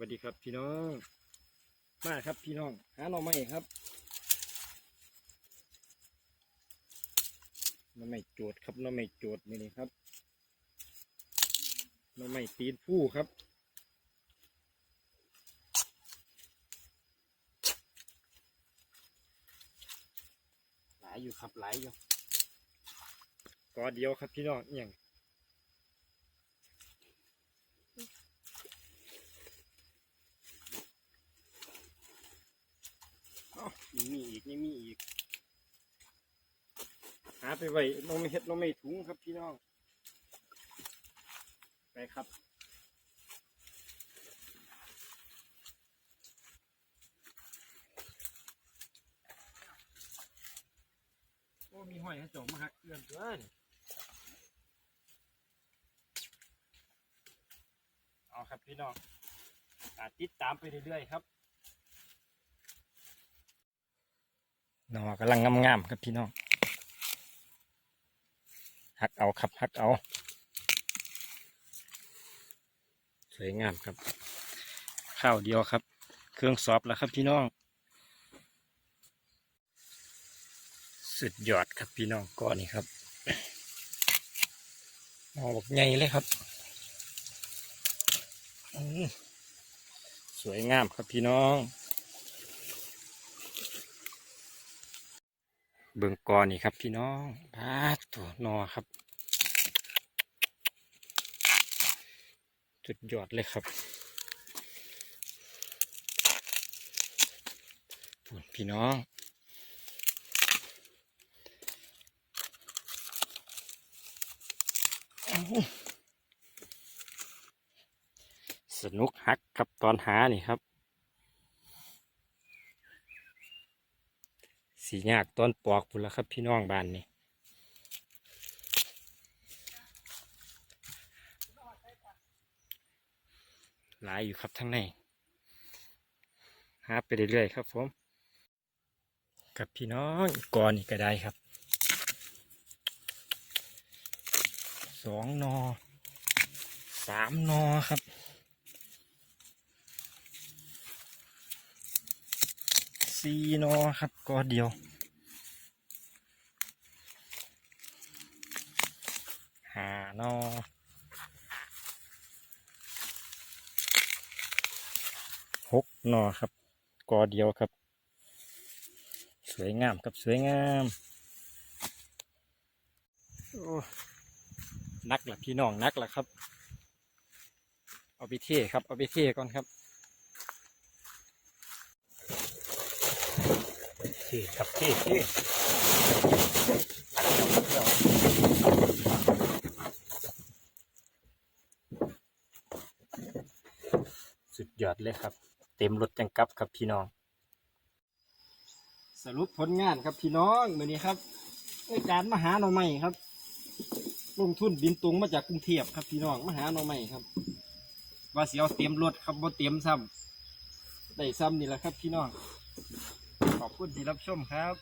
สวัสดีครับพี่น้อง มาครับพี่น้อง หาหน่อไม้ครับหน่อไม้โจดครับหน่อไม้โจดนี่นี่ครับหน่อไม้ตีนผู้ครับหลายอยู่ครับหลายอยู่กอเดียวครับพี่น้องเอียงอ้าว ยังมีอีกยังมีอีก หาไปไว้น้องไม่เฮ็ดน้องไม่ถุงครับพี่น้อง ไปครับโอ้มีห้อยให้จงมาหักเอื้อนเกินเอาครับพี่น้องติดตามไปเรื่อยๆครับ หนอกำลังงามๆครับพี่น้องหักเอาครับหักเอา สวยงามครับ ข้าวเดียวครับ เครื่องซอบแล้วครับพี่น้อง สุดยอดครับพี่น้องก้อนนี้ครับหอบอกใหญ่เลยครับสวยงามครับพี่น้อง เบิ่งกอนี่ครับ พี่น้องพาตัวนอครับจุดยอดเลยครับพี่น้องสนุกฮักครับตอนหานี่ครับ สียากต้นปอกพุ่นละครับพี่น้องบ้านนี่หลายอยู่ครับทั้งในหาไปเรื่อยๆครับผมกับพี่น้องก่อนนี่ก็ได้ครับสองนอสามนอครับสี่นอครับกอเดียว ห้านอหกนอครับ กอเดียวครับ สวยงามครับสวยงามโอ้นักละพี่น้องนักละครับ เอาไปเท่ครับ เอาไปเท่ก่อนครับเท่ครับเท่เทสุด ยอดเลยครับ เต็มรถจังกับครับพี่น้อง สรุปผลงานครับพี่น้องมือนี้ครับในการมาหาหน่อไม้ครับ ลงทุนบินตรงมาจากกรุงเทพครับพี่น้องมาหาหน่อไม้ครับ ว่าเสียวเตรียมรถครับบ่าเตรียมซ้ำได้ซ้ำนี่แหละครับพี่น้องขอบคุณที่รับชมครับ